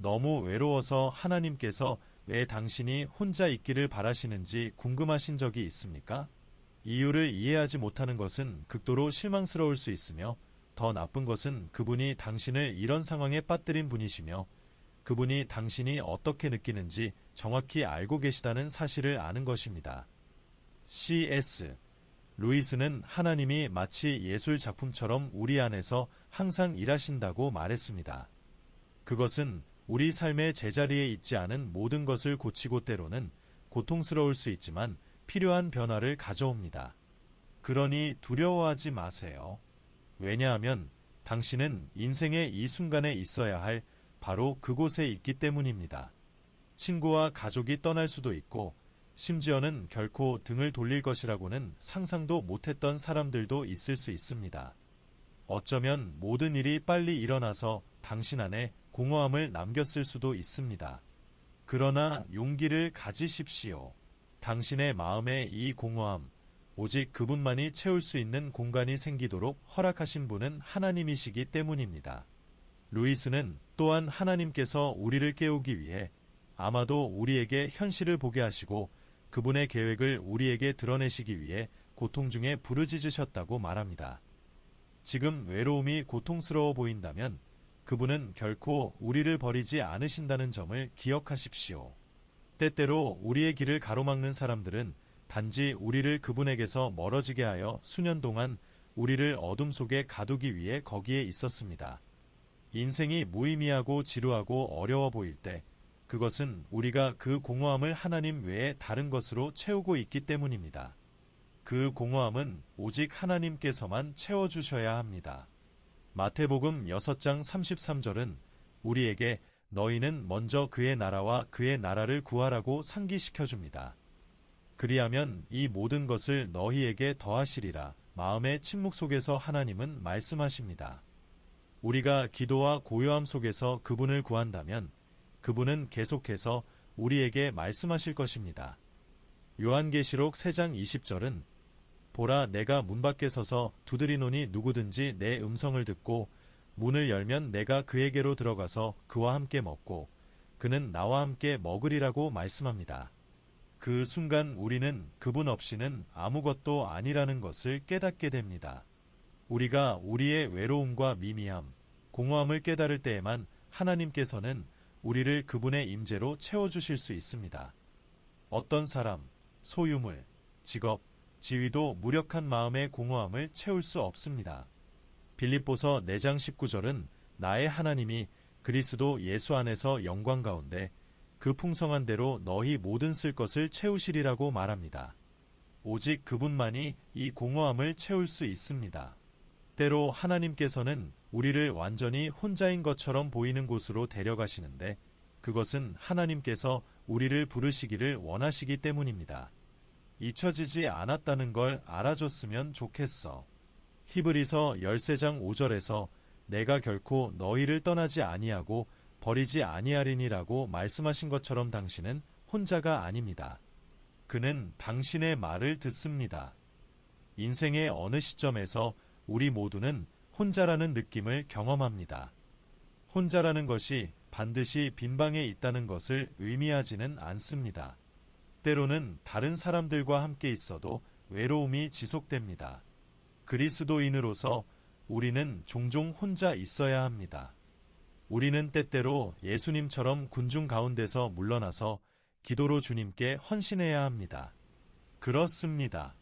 너무 외로워서 하나님께서 왜 당신이 혼자 있기를 바라시는지 궁금하신 적이 있습니까? 이유를 이해하지 못하는 것은 극도로 실망스러울 수 있으며 더 나쁜 것은 그분이 당신을 이런 상황에 빠뜨린 분이시며 그분이 당신이 어떻게 느끼는지 정확히 알고 계시다는 사실을 아는 것입니다. C.S. 루이스는 하나님이 마치 예술 작품처럼 우리 안에서 항상 일하신다고 말했습니다. 그것은 우리 삶의 제자리에 있지 않은 모든 것을 고치고 때로는 고통스러울 수 있지만 필요한 변화를 가져옵니다. 그러니 두려워하지 마세요. 왜냐하면 당신은 인생의 이 순간에 있어야 할 바로 그곳에 있기 때문입니다. 친구와 가족이 떠날 수도 있고 심지어는 결코 등을 돌릴 것이라고는 상상도 못했던 사람들도 있을 수 있습니다. 어쩌면 모든 일이 빨리 일어나서 당신 안에 공허함을 남겼을 수도 있습니다. 그러나 용기를 가지십시오. 당신의 마음의 이 공허함, 오직 그분만이 채울 수 있는 공간이 생기도록 허락하신 분은 하나님이시기 때문입니다. 루이스는 또한 하나님께서 우리를 깨우기 위해 아마도 우리에게 현실을 보게 하시고 그분의 계획을 우리에게 드러내시기 위해 고통 중에 부르짖으셨다고 말합니다. 지금 외로움이 고통스러워 보인다면 그분은 결코 우리를 버리지 않으신다는 점을 기억하십시오. 때때로 우리의 길을 가로막는 사람들은 단지 우리를 그분에게서 멀어지게 하여 수년 동안 우리를 어둠 속에 가두기 위해 거기에 있었습니다. 인생이 무의미하고 지루하고 어려워 보일 때 그것은 우리가 그 공허함을 하나님 외에 다른 것으로 채우고 있기 때문입니다. 그 공허함은 오직 하나님께서만 채워주셔야 합니다. 마태복음 6장 33절은 우리에게 너희는 먼저 그의 나라와 그의 나라를 구하라고 상기시켜 줍니다. 그리하면 이 모든 것을 너희에게 더하시리라 마음의 침묵 속에서 하나님은 말씀하십니다. 우리가 기도와 고요함 속에서 그분을 구한다면 그분은 계속해서 우리에게 말씀하실 것입니다. 요한계시록 3장 20절은 보라 내가 문 밖에 서서 두드리노니 누구든지 내 음성을 듣고 문을 열면 내가 그에게로 들어가서 그와 함께 먹고 그는 나와 함께 먹으리라고 말씀합니다. 그 순간 우리는 그분 없이는 아무것도 아니라는 것을 깨닫게 됩니다. 우리가 우리의 외로움과 미미함, 공허함을 깨달을 때에만 하나님께서는 우리를 그분의 임재로 채워주실 수 있습니다. 어떤 사람, 소유물, 직업, 지위도 무력한 마음의 공허함을 채울 수 없습니다. 빌립보서 4장 19절은 나의 하나님이 그리스도 예수 안에서 영광 가운데 그 풍성한 대로 너희 모든 쓸 것을 채우시리라고 말합니다. 오직 그분만이 이 공허함을 채울 수 있습니다. 때로 하나님께서는 우리를 완전히 혼자인 것처럼 보이는 곳으로 데려가시는데 그것은 하나님께서 우리를 부르시기를 원하시기 때문입니다. 잊혀지지 않았다는 걸 알아줬으면 좋겠어. 히브리서 13장 5절에서 내가 결코 너희를 떠나지 아니하고 버리지 아니하리니라고 말씀하신 것처럼 당신은 혼자가 아닙니다. 그는 당신의 말을 듣습니다. 인생의 어느 시점에서 우리 모두는 혼자라는 느낌을 경험합니다. 혼자라는 것이 반드시 빈방에 있다는 것을 의미하지는 않습니다. 때로는 다른 사람들과 함께 있어도 외로움이 지속됩니다. 그리스도인으로서 우리는 종종 혼자 있어야 합니다. 우리는 때때로 예수님처럼 군중 가운데서 물러나서 기도로 주님께 헌신해야 합니다. 그렇습니다.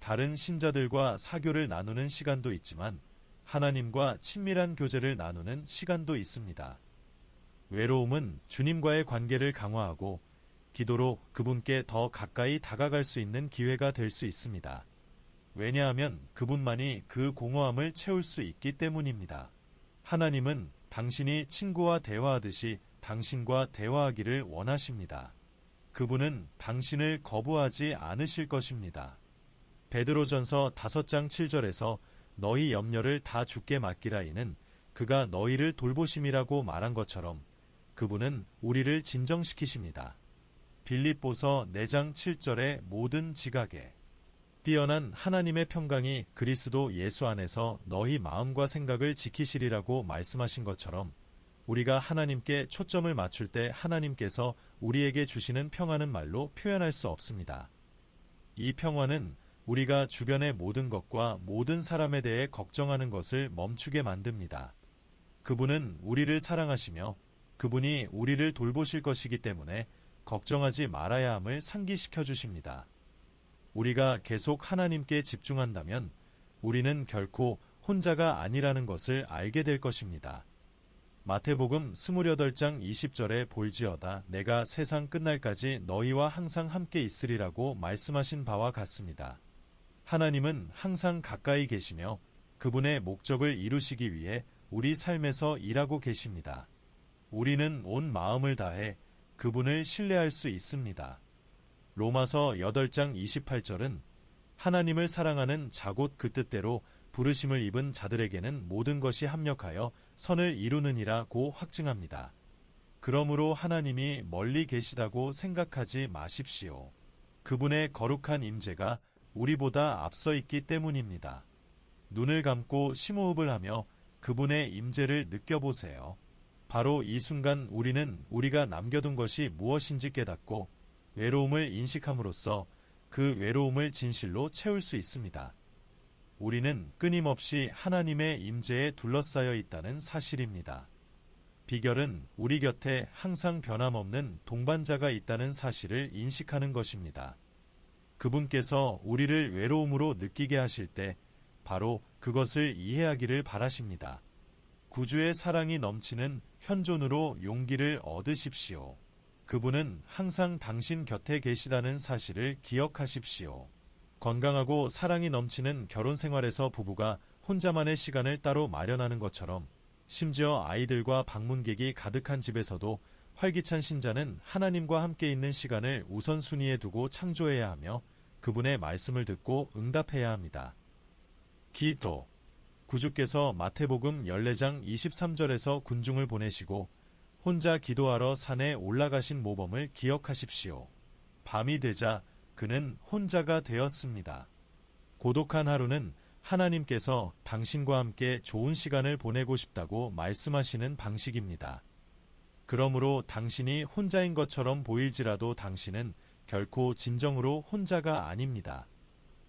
다른 신자들과 사교를 나누는 시간도 있지만 하나님과 친밀한 교제를 나누는 시간도 있습니다. 외로움은 주님과의 관계를 강화하고 기도로 그분께 더 가까이 다가갈 수 있는 기회가 될 수 있습니다. 왜냐하면 그분만이 그 공허함을 채울 수 있기 때문입니다. 하나님은 당신이 친구와 대화하듯이 당신과 대화하기를 원하십니다. 그분은 당신을 거부하지 않으실 것입니다. 베드로전서 5장 7절에서 너희 염려를 다 죽게 맡기라 이는 그가 너희를 돌보심이라고 말한 것처럼 그분은 우리를 진정시키십니다. 빌립보서 4장 7절의 모든 지각에 뛰어난 하나님의 평강이 그리스도 예수 안에서 너희 마음과 생각을 지키시리라고 말씀하신 것처럼 우리가 하나님께 초점을 맞출 때 하나님께서 우리에게 주시는 평화는 말로 표현할 수 없습니다. 이 평화는 우리가 주변의 모든 것과 모든 사람에 대해 걱정하는 것을 멈추게 만듭니다. 그분은 우리를 사랑하시며 그분이 우리를 돌보실 것이기 때문에 걱정하지 말아야 함을 상기시켜 주십니다. 우리가 계속 하나님께 집중한다면 우리는 결코 혼자가 아니라는 것을 알게 될 것입니다. 마태복음 28장 20절에 볼지어다 내가 세상 끝날까지 너희와 항상 함께 있으리라고 말씀하신 바와 같습니다. 하나님은 항상 가까이 계시며 그분의 목적을 이루시기 위해 우리 삶에서 일하고 계십니다. 우리는 온 마음을 다해 그분을 신뢰할 수 있습니다. 로마서 8장 28절은 하나님을 사랑하는 자곧 그 뜻대로 부르심을 입은 자들에게는 모든 것이 합력하여 선을 이루느니라고 확증합니다. 그러므로 하나님이 멀리 계시다고 생각하지 마십시오. 그분의 거룩한 임재가 우리보다 앞서 있기 때문입니다. 눈을 감고 심호흡을 하며 그분의 임재를 느껴보세요. 바로 이 순간 우리는 우리가 남겨둔 것이 무엇인지 깨닫고 외로움을 인식함으로써 그 외로움을 진실로 채울 수 있습니다. 우리는 끊임없이 하나님의 임재에 둘러싸여 있다는 사실입니다. 비결은 우리 곁에 항상 변함없는 동반자가 있다는 사실을 인식하는 것입니다. 그분께서 우리를 외로움으로 느끼게 하실 때 바로 그것을 이해하기를 바라십니다. 구주의 사랑이 넘치는 현존으로 용기를 얻으십시오. 그분은 항상 당신 곁에 계시다는 사실을 기억하십시오. 건강하고 사랑이 넘치는 결혼 생활에서 부부가 혼자만의 시간을 따로 마련하는 것처럼 심지어 아이들과 방문객이 가득한 집에서도 활기찬 신자는 하나님과 함께 있는 시간을 우선순위에 두고 창조해야 하며 그분의 말씀을 듣고 응답해야 합니다. 기도 구주께서 마태복음 14장 23절에서 군중을 보내시고 혼자 기도하러 산에 올라가신 모범을 기억하십시오. 밤이 되자 그는 혼자가 되었습니다. 고독한 하루는 하나님께서 당신과 함께 좋은 시간을 보내고 싶다고 말씀하시는 방식입니다. 그러므로 당신이 혼자인 것처럼 보일지라도 당신은 결코 진정으로 혼자가 아닙니다.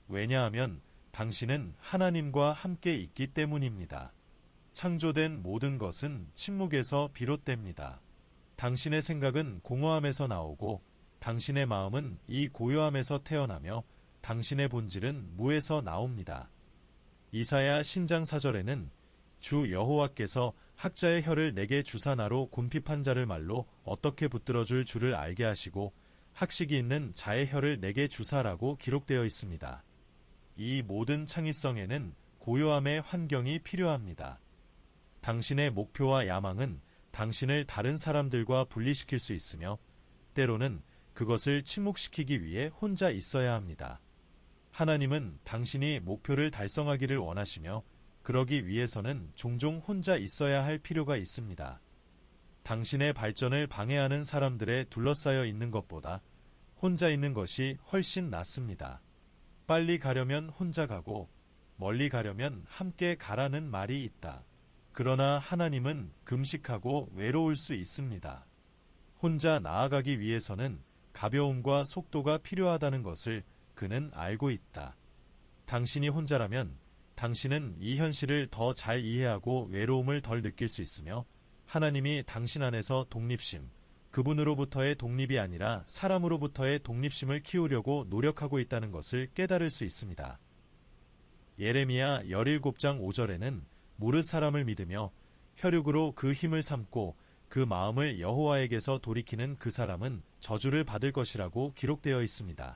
왜냐하면 당신은 하나님과 함께 있기 때문입니다. 창조된 모든 것은 침묵에서 비롯됩니다. 당신의 생각은 공허함에서 나오고 당신의 마음은 이 고요함에서 태어나며 당신의 본질은 무에서 나옵니다. 이사야 신장 사절에는 주 여호와께서 학자의 혀를 내게 주사나로 곰핍한 자를 말로 어떻게 붙들어 줄 줄을 알게 하시고 학식이 있는 자의 혀를 내게 주사라고 기록되어 있습니다. 이 모든 창의성에는 고요함의 환경이 필요합니다. 당신의 목표와 야망은 당신을 다른 사람들과 분리시킬 수 있으며 때로는 그것을 침묵시키기 위해 혼자 있어야 합니다. 하나님은 당신이 목표를 달성하기를 원하시며 그러기 위해서는 종종 혼자 있어야 할 필요가 있습니다. 당신의 발전을 방해하는 사람들에 둘러싸여 있는 것보다 혼자 있는 것이 훨씬 낫습니다. 빨리 가려면 혼자 가고 멀리 가려면 함께 가라는 말이 있다. 그러나 하나님은 금식하고 외로울 수 있습니다. 혼자 나아가기 위해서는 가벼움과 속도가 필요하다는 것을 그는 알고 있다. 당신이 혼자라면 당신은 이 현실을 더 잘 이해하고 외로움을 덜 느낄 수 있으며 하나님이 당신 안에서 독립심, 그분으로부터의 독립이 아니라 사람으로부터의 독립심을 키우려고 노력하고 있다는 것을 깨달을 수 있습니다. 예레미야 17장 5절에는 무릇 사람을 믿으며 혈육으로 그 힘을 삼고 그 마음을 여호와에게서 돌이키는 그 사람은 저주를 받을 것이라고 기록되어 있습니다.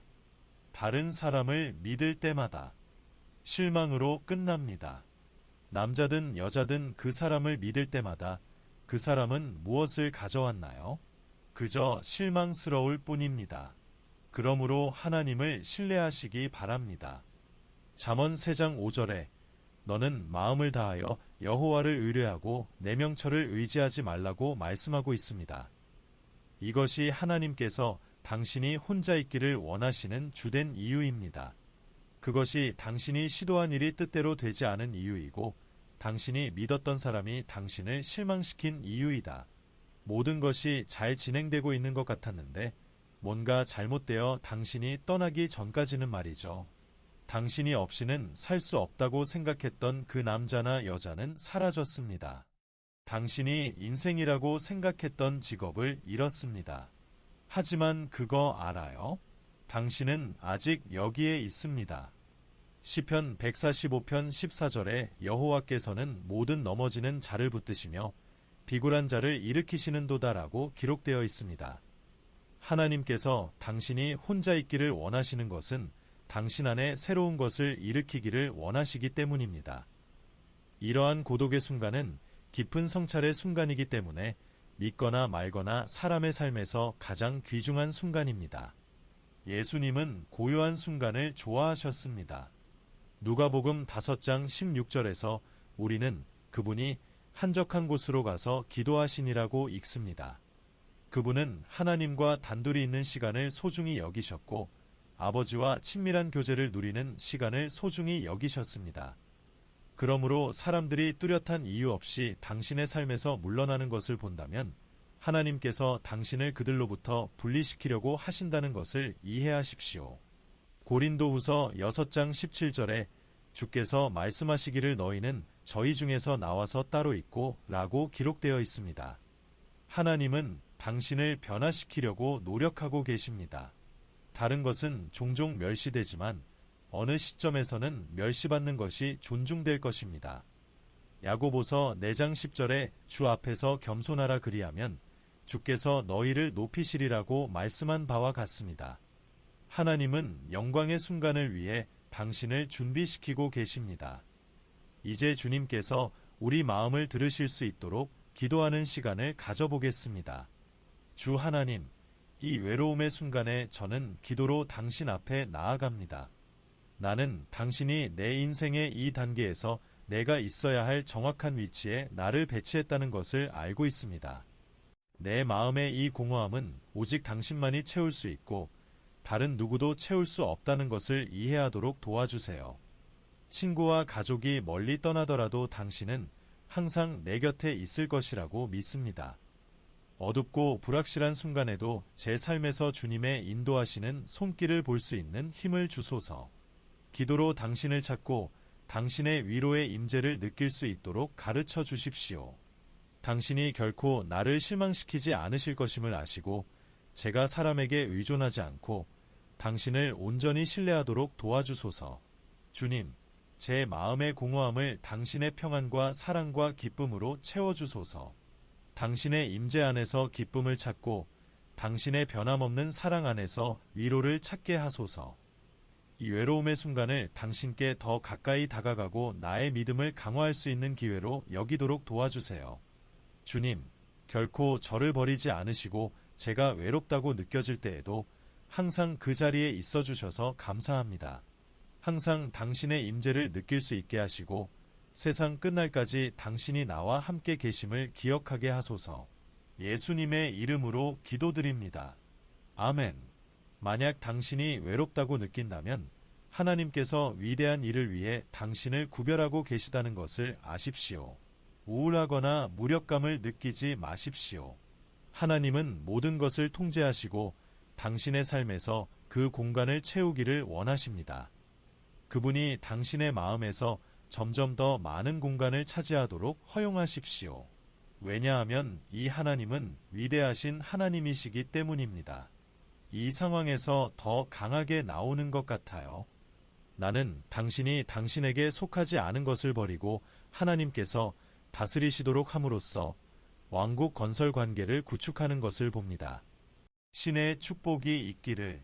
다른 사람을 믿을 때마다 실망으로 끝납니다. 남자든 여자든 그 사람을 믿을 때마다 그 사람은 무엇을 가져왔나요? 그저 실망스러울 뿐입니다. 그러므로 하나님을 신뢰하시기 바랍니다. 잠언 3장 5절에 너는 마음을 다하여 여호와를 의뢰하고 내 명철을 의지하지 말라고 말씀하고 있습니다. 이것이 하나님께서 당신이 혼자 있기를 원하시는 주된 이유입니다. 그것이 당신이 시도한 일이 뜻대로 되지 않은 이유이고 당신이 믿었던 사람이 당신을 실망시킨 이유이다. 모든 것이 잘 진행되고 있는 것 같았는데 뭔가 잘못되어 당신이 떠나기 전까지는 말이죠. 당신이 없이는 살 수 없다고 생각했던 그 남자나 여자는 사라졌습니다. 당신이 인생이라고 생각했던 직업을 잃었습니다. 하지만 그거 알아요? 당신은 아직 여기에 있습니다. 시편 145편 14절에 여호와께서는 모든 넘어지는 자를 붙드시며 비굴한 자를 일으키시는도다라고 기록되어 있습니다. 하나님께서 당신이 혼자 있기를 원하시는 것은 당신 안에 새로운 것을 일으키기를 원하시기 때문입니다. 이러한 고독의 순간은 깊은 성찰의 순간이기 때문에 믿거나 말거나 사람의 삶에서 가장 귀중한 순간입니다. 예수님은 고요한 순간을 좋아하셨습니다. 누가복음 5장 16절에서 우리는 그분이 한적한 곳으로 가서 기도하시니라고 읽습니다. 그분은 하나님과 단둘이 있는 시간을 소중히 여기셨고 아버지와 친밀한 교제를 누리는 시간을 소중히 여기셨습니다. 그러므로 사람들이 뚜렷한 이유 없이 당신의 삶에서 물러나는 것을 본다면 하나님께서 당신을 그들로부터 분리시키려고 하신다는 것을 이해하십시오. 고린도 후서 6장 17절에 주께서 말씀하시기를 너희는 저희 중에서 나와서 따로 있고 라고 기록되어 있습니다. 하나님은 당신을 변화시키려고 노력하고 계십니다. 다른 것은 종종 멸시되지만 어느 시점에서는 멸시받는 것이 존중될 것입니다. 야고보서 4장 10절에 주 앞에서 겸손하라 그리하면 주께서 너희를 높이시리라고 말씀한 바와 같습니다. 하나님은 영광의 순간을 위해 당신을 준비시키고 계십니다. 이제 주님께서 우리 마음을 들으실 수 있도록 기도하는 시간을 가져보겠습니다. 주 하나님, 이 외로움의 순간에 저는 기도로 당신 앞에 나아갑니다. 나는 당신이 내 인생의 이 단계에서 내가 있어야 할 정확한 위치에 나를 배치했다는 것을 알고 있습니다. 내 마음의 이 공허함은 오직 당신만이 채울 수 있고 다른 누구도 채울 수 없다는 것을 이해하도록 도와주세요. 친구와 가족이 멀리 떠나더라도 당신은 항상 내 곁에 있을 것이라고 믿습니다. 어둡고 불확실한 순간에도 제 삶에서 주님의 인도하시는 손길을 볼 수 있는 힘을 주소서. 기도로 당신을 찾고 당신의 위로의 임재를 느낄 수 있도록 가르쳐 주십시오. 당신이 결코 나를 실망시키지 않으실 것임을 아시고 제가 사람에게 의존하지 않고 당신을 온전히 신뢰하도록 도와주소서. 주님, 제 마음의 공허함을 당신의 평안과 사랑과 기쁨으로 채워주소서. 당신의 임재 안에서 기쁨을 찾고 당신의 변함없는 사랑 안에서 위로를 찾게 하소서. 이 외로움의 순간을 당신께 더 가까이 다가가고 나의 믿음을 강화할 수 있는 기회로 여기도록 도와주세요. 주님, 결코 저를 버리지 않으시고 제가 외롭다고 느껴질 때에도 항상 그 자리에 있어 주셔서 감사합니다. 항상 당신의 임재를 느낄 수 있게 하시고 세상 끝날까지 당신이 나와 함께 계심을 기억하게 하소서. 예수님의 이름으로 기도드립니다. 아멘. 만약 당신이 외롭다고 느낀다면 하나님께서 위대한 일을 위해 당신을 구별하고 계시다는 것을 아십시오. 우울하거나 무력감을 느끼지 마십시오. 하나님은 모든 것을 통제하시고 당신의 삶에서 그 공간을 채우기를 원하십니다. 그분이 당신의 마음에서 점점 더 많은 공간을 차지하도록 허용하십시오. 왜냐하면 이 하나님은 위대하신 하나님이시기 때문입니다. 이 상황에서 더 강하게 나오는 것 같아요. 나는 당신이 당신에게 속하지 않은 것을 버리고 하나님께서 다스리시도록 함으로써 왕국 건설 관계를 구축하는 것을 봅니다. 신의 축복이 있기를